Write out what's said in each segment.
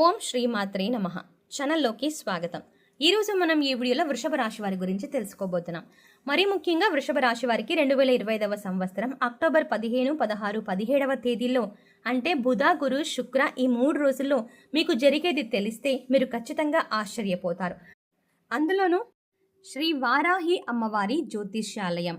ఓం శ్రీమాత్రే నమ. ఛానల్లోకి స్వాగతం. ఈరోజు మనం ఈ వీడియోలో వృషభ రాశి వారి గురించి తెలుసుకోబోతున్నాం. మరీ ముఖ్యంగా వృషభ రాశి వారికి రెండు వేల ఇరవై ఐదవ సంవత్సరం అక్టోబర్ పదిహేను పదహారు పదిహేడవ తేదీల్లో అంటే బుధ గురు శుక్ర ఈ మూడు రోజుల్లో మీకు జరిగేది తెలిస్తే మీరు ఖచ్చితంగా ఆశ్చర్యపోతారు. అందులోనూ శ్రీ వారాహి అమ్మవారి జ్యోతిష్యాలయం.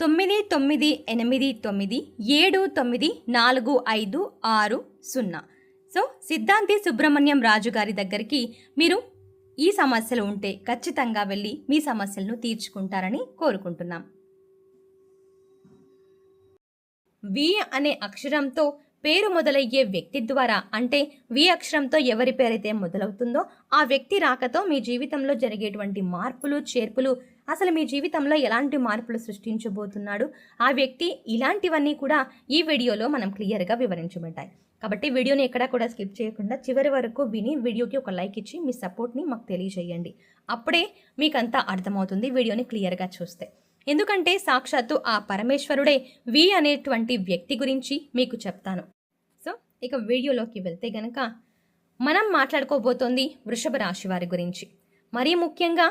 తొమ్మిది తొమ్మిది ఎనిమిది తొమ్మిది ఏడు తొమ్మిది నాలుగు ఐదు ఆరు సున్నా. సో సిద్ధాంతి సుబ్రహ్మణ్యం రాజు గారి దగ్గరికి మీరు ఈ సమస్యలు ఉంటే ఖచ్చితంగా వెళ్ళి మీ సమస్యలను తీర్చుకుంటారని కోరుకుంటున్నాం. వి అనే అక్షరంతో పేరు మొదలయ్యే వ్యక్తి ద్వారా అంటే వి అక్షరంతో ఎవరి పేరైతే మొదలవుతుందో ఆ వ్యక్తి రాకతో మీ జీవితంలో జరిగేటువంటి మార్పులు చేర్పులు అసలు మీ జీవితంలో ఎలాంటి మార్పులు సృష్టించబోతున్నాడు? ఆ వ్యక్తి ఇలాంటివన్నీ కూడా ఈ వీడియోలో మనం క్లియర్గా వివరించబడ్డాయి. కాబట్టి వీడియోని ఎక్కడా కూడా స్కిప్ చేయకుండా చివరి వరకు విని వీడియోకి ఒక లైక్ ఇచ్చి మీ సపోర్ట్ని మాకు తెలియజేయండి. అప్పుడే మీకంతా అర్థమవుతుంది వీడియోని క్లియర్గా చూస్తే. ఎందుకంటే సాక్షాత్తు ఆ పరమేశ్వరుడే వి అనేటువంటి వ్యక్తి గురించి మీకు చెప్తాను. సో ఇక వీడియోలోకి వెళ్తే గనక మనం మాట్లాడుకోబోతోంది వృషభ రాశి వారి గురించి. మరీ ముఖ్యంగా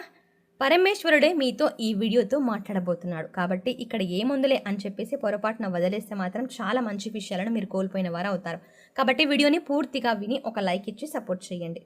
పరమేశ్వరుడే మీతో ఈ వీడియోతో మాట్లాడబోతున్నాడు. కాబట్టి ఇక్కడ ఏముందులే అని చెప్పేసి పొరపాటున వదిలేస్తే మాత్రం చాలా మంచి విషయాలను మీరు కోల్పోయిన వారు అవుతారు. కాబట్టి వీడియోని పూర్తిగా విని ఒక లైక్ ఇచ్చి సపోర్ట్ చేయండి.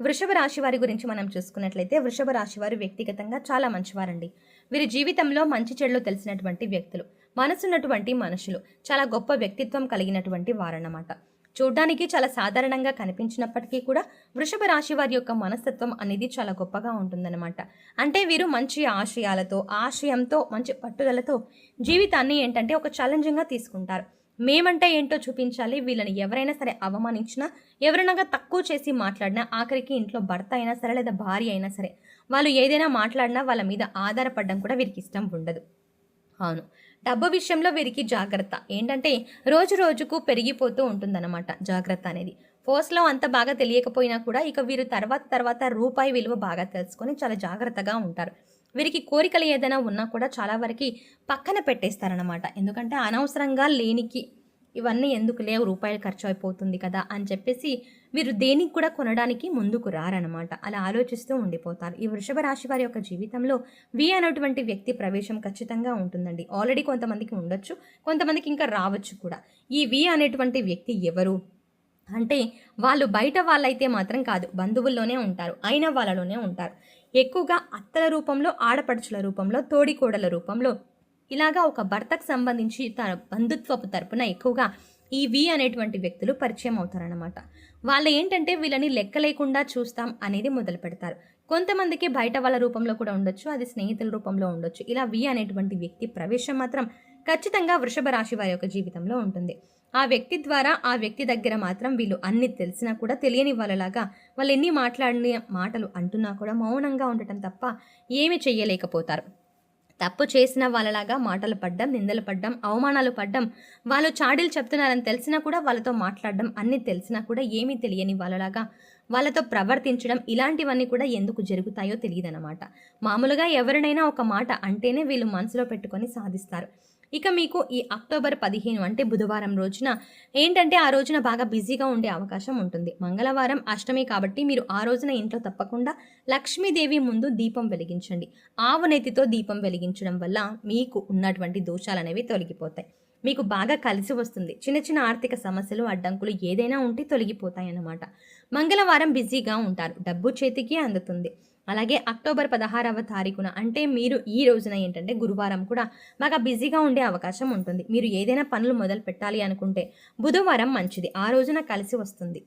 వృషభ రాశి వారి గురించి మనం చూసుకున్నట్లయితే వృషభ రాశి వారు వ్యక్తిగతంగా చాలా మంచివారండి. వీరి జీవితంలో మంచి చెడులు తెలిసినటువంటి వ్యక్తులు మనసున్నటువంటి మనుషులు చాలా గొప్ప వ్యక్తిత్వం కలిగినటువంటి వారన్నమాట. చూడ్డానికి చాలా సాధారణంగా కనిపించినప్పటికీ కూడా వృషభ రాశి వారి యొక్క మనస్తత్వం అనేది చాలా గొప్పగా ఉంటుందన్నమాట. అంటే వీరు మంచి ఆశయాలతో ఆశయంతో మంచి పట్టుదలతో జీవితాన్ని ఏంటంటే ఒక ఛాలెంజింగ్గా తీసుకుంటారు. మేమంటే ఏంటో చూపించాలి వీళ్ళని ఎవరైనా సరే అవమానించినా ఎవరైనా తక్కువ చేసి మాట్లాడినా ఆఖరికి ఇంట్లో భర్త అయినా సరే లేదా భార్య అయినా సరే వాళ్ళు ఏదైనా మాట్లాడినా వాళ్ళ మీద ఆధారపడడం కూడా వీరికి ఇష్టం ఉండదు. అవును. డబ్బు విషయంలో వీరికి జాగ్రత్త. ఏంటంటే రోజు రోజుకు పెరిగిపోతూ ఉంటుందన్నమాట జాగ్రత్త అనేది. ఫస్ట్లో అంత బాగా తెలియకపోయినా కూడా ఇక వీరు తర్వాత తర్వాత రూపాయి విలువ బాగా తెలుసుకొని చాలా జాగ్రత్తగా ఉంటారు. వీరికి కోరికలు ఏదైనా ఉన్నా కూడా చాలా వరకు పక్కన పెట్టేస్తారనమాట ఎందుకంటే అనవసరంగా లేనికి ఇవన్నీ ఎందుకు లేవు రూపాయలు ఖర్చు అయిపోతుంది కదా అని చెప్పేసి వీరు దేనికి కూడా కొనడానికి ముందుకు రారనమాట అలా ఆలోచిస్తూ ఉండిపోతారు. ఈ వృషభ రాశి వారి యొక్క జీవితంలో వి అనేటువంటి వ్యక్తి ప్రవేశం ఖచ్చితంగా ఉంటుందండి. ఆల్రెడీ కొంతమందికి ఉండొచ్చు కొంతమందికి ఇంకా రావచ్చు కూడా. ఈ వి అనేటువంటి వ్యక్తి ఎవరు? అంటే వాళ్ళు బయట వాళ్ళైతే మాత్రం కాదు బంధువుల్లోనే ఉంటారు అయిన వాళ్ళలోనే ఉంటారు. ఎక్కువగా అత్తల రూపంలో ఆడపడుచుల రూపంలో తోడికోడల రూపంలో ఇలాగా ఒక భర్తకు సంబంధించి తన బంధుత్వపు తరపున ఎక్కువగా ఈ వి అనేటువంటి వ్యక్తులు పరిచయం అవుతారనమాట వాళ్ళు ఏంటంటే వీళ్ళని లెక్క లేకుండా చూస్తాం అనేది మొదలు పెడతారు. కొంతమందికి బయట వాళ్ళ రూపంలో కూడా ఉండొచ్చు అది స్నేహితుల రూపంలో ఉండొచ్చు. ఇలా వి అనేటువంటి వ్యక్తి ప్రవేశం మాత్రం ఖచ్చితంగా వృషభ రాశి వారి యొక్క జీవితంలో ఉంటుంది. ఆ వ్యక్తి ద్వారా ఆ వ్యక్తి దగ్గర మాత్రం వీళ్ళు అన్ని తెలిసినా కూడా తెలియని వాళ్ళలాగా వాళ్ళు ఎన్ని మాట్లాడిన మాటలు అంటున్నా కూడా మౌనంగా ఉండటం తప్ప ఏమి చెయ్యలేకపోతారు. తప్పు చేసిన వాళ్ళలాగా మాటలు పడ్డం నిందలు పడ్డం అవమానాలు పడ్డం వాళ్ళు చాడీలు చెప్తున్నారని తెలిసినా కూడా వాళ్ళతో మాట్లాడడం అన్నీ తెలిసినా కూడా ఏమీ తెలియని వాళ్ళలాగా వాళ్ళతో ప్రవర్తించడం ఇలాంటివన్నీ కూడా ఎందుకు జరుగుతాయో తెలియదన్నమాట. మామూలుగా ఎవరినైనా ఒక మాట అంటేనే వీళ్ళు మనసులో పెట్టుకొని సాధిస్తారు. ఇక మీకు ఈ అక్టోబర్ పదిహేను అంటే బుధవారం రోజున ఏంటంటే ఆ రోజున బాగా బిజీగా ఉండే అవకాశం ఉంటుంది. మంగళవారం అష్టమి కాబట్టి మీరు ఆ రోజున ఇంట్లో తప్పకుండా లక్ష్మీదేవి ముందు దీపం వెలిగించండి. ఆవు నెత్తితో దీపం వెలిగించడం వల్ల మీకు ఉన్నటువంటి దోషాలు అనేవి తొలగిపోతాయి. మీకు బాగా కలిసి వస్తుంది. చిన్న చిన్న ఆర్థిక సమస్యలు అడ్డంకులు ఏదైనా ఉంటే తొలగిపోతాయి అన్నమాట మంగళవారం బిజీగా ఉంటారు. డబ్బు చేతికి అందుతుంది. అలాగే అక్టోబర్ పదహారవ తారీఖున అంటే మీరు ఈ రోజున ఏంటంటే గురువారం కూడా బాగా బిజీగా ఉండే అవకాశం ఉంటుంది. మీరు ఏదైనా పనులు మొదలు పెట్టాలి అనుకుంటే బుధవారం మంచిది. ఆ రోజున కలిసి వస్తుంది.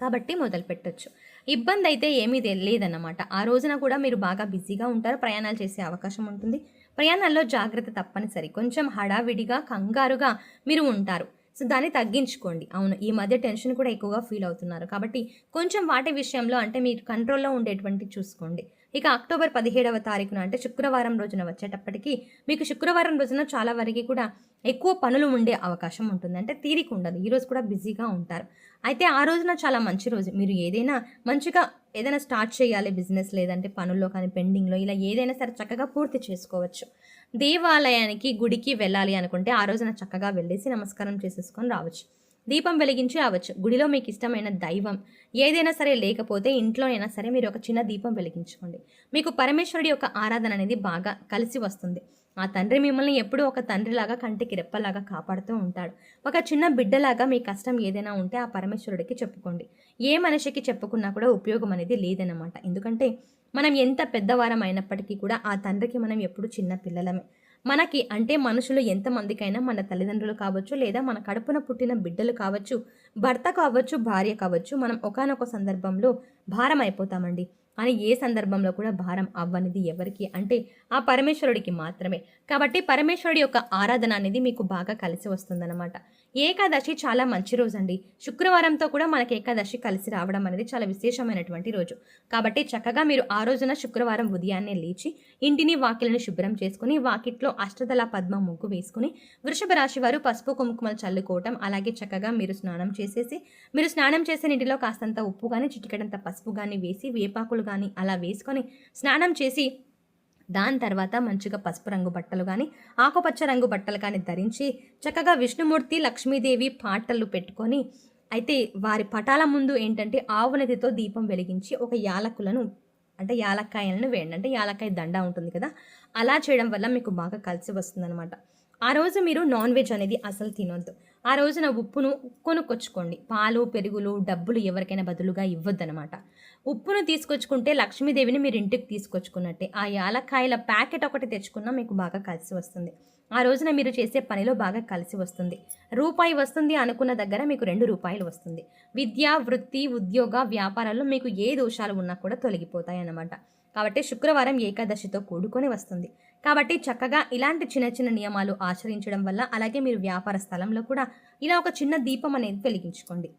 కాబట్టి మొదలు పెట్టచ్చు. ఇబ్బంది అయితే ఏమీ లేదన్నమాట. ఆ రోజున కూడా మీరు బాగా బిజీగా ఉంటారు. ప్రయాణాలు చేసే అవకాశం ఉంటుంది. ప్రయాణాల్లో జాగ్రత్త తప్పనిసరి. కొంచెం హడావిడిగా కంగారుగా మీరు ఉంటారు. సో దాన్ని తగ్గించుకోండి. అవును ఈ మధ్య టెన్షన్ కూడా ఎక్కువగా ఫీల్ అవుతున్నారు. కాబట్టి కొంచెం వాటి విషయంలో అంటే మీరు కంట్రోల్లో ఉండేటువంటి చూసుకోండి. ఇక అక్టోబర్ పదిహేడవ తారీఖున అంటే శుక్రవారం రోజున వచ్చేటప్పటికి మీకు శుక్రవారం రోజున చాలా వరకు కూడా ఎక్కువ పనులు ఉండే అవకాశం ఉంటుంది. అంటే తీరిక ఉండదు. ఈరోజు కూడా బిజీగా ఉంటారు. అయితే ఆ రోజున చాలా మంచి రోజు. మీరు ఏదైనా మంచిగా ఏదైనా స్టార్ట్ చేయాలి బిజినెస్ లేదంటే పనుల్లో కానీ పెండింగ్లో ఇలా ఏదైనా సరే చక్కగా పూర్తి చేసుకోవచ్చు. దేవాలయానికి గుడికి వెళ్ళాలి అనుకుంటే ఆ రోజున చక్కగా వెళ్ళేసి నమస్కారం చేసేసుకొని రావచ్చు. దీపం వెలిగించి రావచ్చు. గుడిలో మీకు ఇష్టమైన దైవం ఏదైనా సరే లేకపోతే ఇంట్లో అయినా సరే మీరు ఒక చిన్న దీపం వెలిగించుకోండి. మీకు పరమేశ్వరుడి యొక్క ఆరాధన అనేది బాగా కలిసి వస్తుంది. ఆ తండ్రి మిమ్మల్ని ఎప్పుడూ ఒక తండ్రిలాగా కంటికి రెప్పలాగా కాపాడుతూ ఉంటాడు. ఒక చిన్న బిడ్డలాగా మీ కష్టం ఏదైనా ఉంటే ఆ పరమేశ్వరుడికి చెప్పుకోండి. ఏ మనిషికి చెప్పుకున్నా కూడా ఉపయోగం అనేది లేదన్నమాట. ఎందుకంటే మనం ఎంత పెద్దవారం అయినప్పటికీ కూడా ఆ తండ్రికి మనం ఎప్పుడు చిన్న పిల్లలమే. మనకి అంటే మనుషులు ఎంతమందికైనా మన తల్లిదండ్రులు కావచ్చు లేదా మన కడుపున పుట్టిన బిడ్డలు కావచ్చు భర్త కావచ్చు భార్య కావచ్చు మనం ఒకనొక సందర్భంలో భారం అయిపోతామండి అని ఏ సందర్భంలో కూడా భారం అవ్వనిది ఎవరికి? అంటే ఆ పరమేశ్వరుడికి మాత్రమే. కాబట్టి పరమేశ్వరుడి యొక్క ఆరాధన అనేది మీకు బాగా కలిసి వస్తుందన్నమాట. ఏకాదశి చాలా మంచి రోజు అండి శుక్రవారంతో కూడా మనకి ఏకాదశి కలిసి రావడం అనేది చాలా విశేషమైనటువంటి రోజు. కాబట్టి చక్కగా మీరు ఆ రోజున శుక్రవారం ఉదయాన్నే లేచి ఇంటిని వాకిలను శుభ్రం చేసుకుని వాకిట్లో అష్టదళ పద్మ ముగ్గు వేసుకుని వృషభ రాశి వారు పసుపు కుంకుమలు చల్లుకోవటం అలాగే చక్కగా మీరు స్నానం చేసేసి మీరు స్నానం చేసే నీటిలో కాస్తంత ఉప్పు కానీ చిటికడంత పసుపు కానీ వేసి వేపాకులు కానీ అలా వేసుకొని స్నానం చేసి దాని తర్వాత మంచిగా పసుపు రంగు బట్టలు కానీ ఆకుపచ్చ రంగు బట్టలు కానీ ధరించి చక్కగా విష్ణుమూర్తి లక్ష్మీదేవి పాటలు పెట్టుకొని అయితే వారి పటాల ముందు ఏంటంటే ఆవునదితో దీపం వెలిగించి ఒక యాలకులను అంటే యాలక్కాయలను వేయండి. అంటే యాలక్కాయ దండ ఉంటుంది కదా అలా చేయడం వల్ల మీకు బాగా కలిసి వస్తుందన్నమాట. ఆ రోజు మీరు నాన్ వెజ్ అనేది అసలు తినొద్దు. ఆ రోజున ఉప్పును కొనుక్కొచ్చుకోండి. పాలు పెరుగులు డబ్బులు ఎవరికైనా బదులుగా ఇవ్వద్దనమాట ఉప్పును తీసుకొచ్చుకుంటే లక్ష్మీదేవిని మీరు ఇంటికి తీసుకొచ్చుకున్నట్టే. ఆ యాలక్కాయల ప్యాకెట్ ఒకటి తెచ్చుకున్నా మీకు బాగా కలిసి వస్తుంది. ఆ రోజున మీరు చేసే పనిలో బాగా కలిసి వస్తుంది. రూపాయి వస్తుంది అనుకున్న దగ్గర మీకు రెండు రూపాయలు వస్తుంది. విద్య వృత్తి ఉద్యోగ వ్యాపారాల్లో మీకు ఏ దోషాలు ఉన్నా కూడా తొలగిపోతాయి అన్నమాట కాబట్టి శుక్రవారం ఏకాదశితో కూడుకొని వస్తుంది. కాబట్టి చక్కగా ఇలాంటి చిన్న చిన్న నియమాలు ఆచరించడం వల్ల అలాగే మీరు వ్యాపార స్థలంలో కూడా ఇలా ఒక చిన్న దీపం అనేది వెలిగించుకోండి.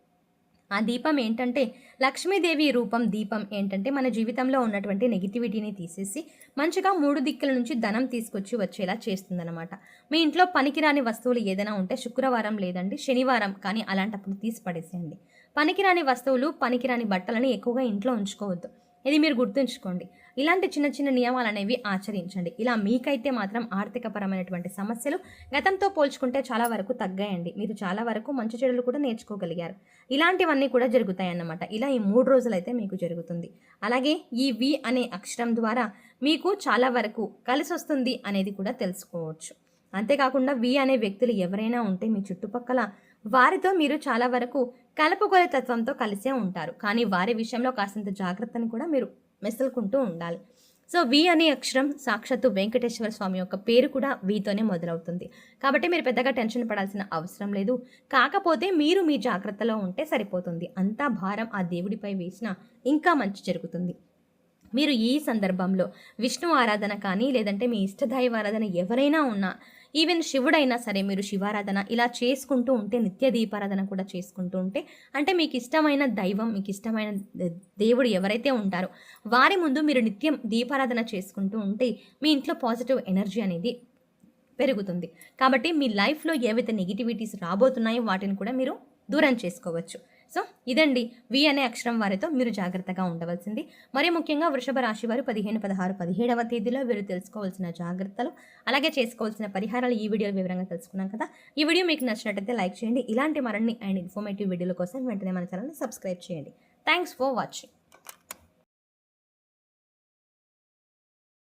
ఆ దీపం ఏంటంటే లక్ష్మీదేవి రూపం దీపం ఏంటంటే మన జీవితంలో ఉన్నటువంటి నెగిటివిటీని తీసేసి మంచిగా మూడు దిక్కుల నుంచి ధనం తీసుకొచ్చి వచ్చేలా చేస్తుందన్నమాట. మీ ఇంట్లో పనికిరాని వస్తువులు ఏదైనా ఉంటే శుక్రవారం లేదండి శనివారం కానీ అలాంటప్పుడు తీసి పడేసేయండి. పనికిరాని వస్తువులు పనికిరాని బట్టలని ఎక్కువగా ఇంట్లో ఉంచుకోవద్దు. ఇది మీరు గుర్తుంచుకోండి. ఇలాంటి చిన్న చిన్న నియమాలు అనేవి ఆచరించండి. ఇలా మీకైతే మాత్రం ఆర్థికపరమైనటువంటి సమస్యలు గతంతో పోల్చుకుంటే చాలా వరకు తగ్గాయండి. మీరు చాలా వరకు మంచి చెడులు కూడా నేర్చుకోగలిగారు. ఇలాంటివన్నీ కూడా జరుగుతాయన్నమాట. ఇలా ఈ మూడు రోజులైతే మీకు జరుగుతుంది. అలాగే ఈ వి అనే అక్షరం ద్వారా మీకు చాలా వరకు కలిసి వస్తుంది అనేది కూడా తెలుసుకోవచ్చు. అంతేకాకుండా వి అనే వ్యక్తులు ఎవరైనా ఉంటే మీ చుట్టుపక్కల వారితో మీరు చాలా వరకు కలుపుకొలే తత్వంతో కలిసే ఉంటారు. కానీ వారి విషయంలో కాసింత జాగ్రత్తని కూడా మీరు మెసులుకుంటూ ఉండాలి. సో వి అనే అక్షరం సాక్షాత్తు వెంకటేశ్వర స్వామి యొక్క పేరు కూడా వీతోనే మొదలవుతుంది. కాబట్టి మీరు పెద్దగా టెన్షన్ పడాల్సిన అవసరం లేదు. కాకపోతే మీరు మీ జాగ్రత్తలో ఉంటే సరిపోతుంది. అంతా భారం ఆ దేవుడిపై వేసిన ఇంకా మంచి జరుగుతుంది. మీరు ఈ సందర్భంలో విష్ణు ఆరాధన కానీ లేదంటే మీ ఇష్టదైవ ఆరాధన ఎవరైనా ఉన్నా ఈవెన్ శివుడైనా సరే మీరు శివారాధన ఇలా చేసుకుంటూ ఉంటే నిత్య దీపారాధన కూడా చేసుకుంటూ ఉంటే అంటే మీకు ఇష్టమైన దైవం మీకు ఇష్టమైన దేవుడు ఎవరైతే ఉంటారో వారి ముందు మీరు నిత్యం దీపారాధన చేసుకుంటూ ఉంటే మీ ఇంట్లో పాజిటివ్ ఎనర్జీ అనేది పెరుగుతుంది. కాబట్టి మీ లైఫ్లో ఏవైతే నెగిటివిటీస్ రాబోతున్నాయో వాటిని కూడా మీరు దూరం చేసుకోవచ్చు. సో ఇదండి వి అనే అక్షరం వారితో మీరు జాగ్రత్తగా ఉండవలసింది. మరి ముఖ్యంగా వృషభ రాశి వారు పదిహేను పదహారు పదిహేడవ తేదీలో వీరు తెలుసుకోవాల్సిన జాగ్రత్తలు అలాగే చేసుకోవాల్సిన పరిహారాలు ఈ వీడియో వివరంగా తెలుసుకున్నాం కదా. ఈ వీడియో మీకు నచ్చినట్టయితే లైక్ చేయండి. ఇలాంటి మరిన్ని అండ్ ఇన్ఫర్మేటివ్ వీడియోల కోసం వెంటనే మన ఛానల్ని సబ్స్క్రైబ్ చేయండి. Thanks for watching.